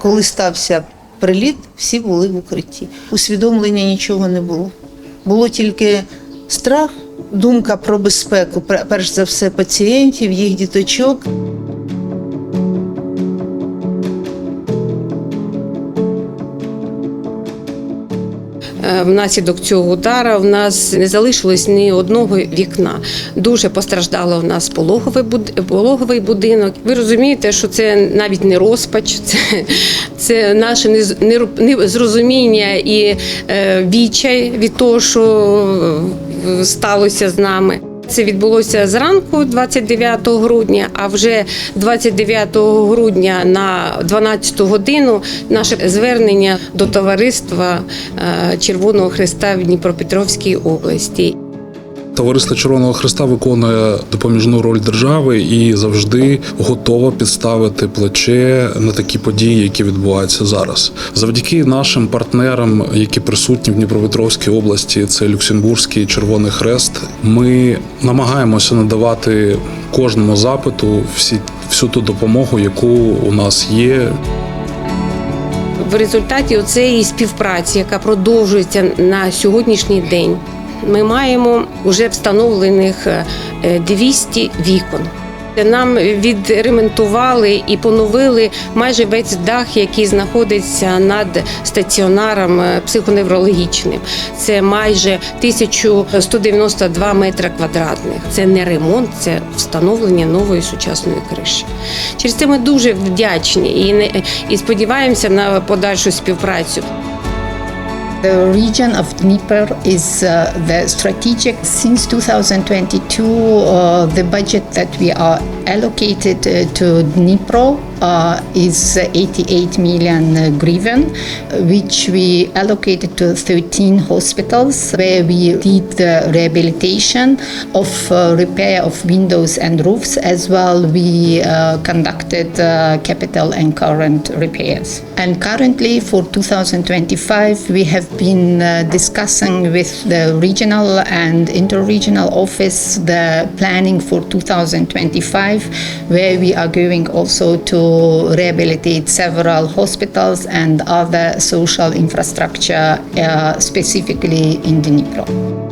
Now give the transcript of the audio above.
Коли стався приліт, всі були в укритті. Усвідомлення нічого не було. Було тільки страх, думка про безпеку, пер- перш за все, пацієнтів, їх діточок. Внаслідок цього удара в нас не залишилось ні одного вікна. Дуже постраждало в нас пологовий, пологовий будинок. Ви розумієте, що це навіть не розпач, це, це наше нез- незрозуміння і е, відчай від того, що е, сталося з нами. Це відбулося зранку, 29 грудня, а вже 29 грудня на 12 годину наше звернення до товариства е, Червоного Христа в Дніпропетровській області. Товариство Червоного Христа виконує допоміжну роль держави і завжди готова підставити плече на такі події, які відбуваються зараз. Завдяки нашим партнерам, які присутні в Дніпропетровській області, це Люксембурзький Червоний Хрест. Ми намагаємося надавати кожному запиту всі всю ту допомогу, яку у нас є. В результаті цієї співпраці, яка продовжується на сьогоднішній день, ми маємо вже встановлених е, 200 вікон. Нам відремонтували і поновили майже весь дах, який знаходиться над стаціонаром е, психоневрологічним. Це майже 1192 метри квадратних. Це не ремонт, це встановлення нової сучасної криші. Через це ми дуже вдячні і не і сподіваємося на подальшу співпрацю. The region of Dnieper is uh, the strategic. Since 2022, uh, the budget that we are allocated uh, to Dnipro uh, is 88 million uh, griven, which we allocated to 13 hospitals where we did the rehabilitation of uh, repair of windows and roofs as well. We uh, conducted uh, capital and current repairs. And currently for 2025, we have been discussing with the regional and interregional office the planning for 2025, where we are going also to rehabilitate several hospitals and other social infrastructure, uh, specifically in Dnipro.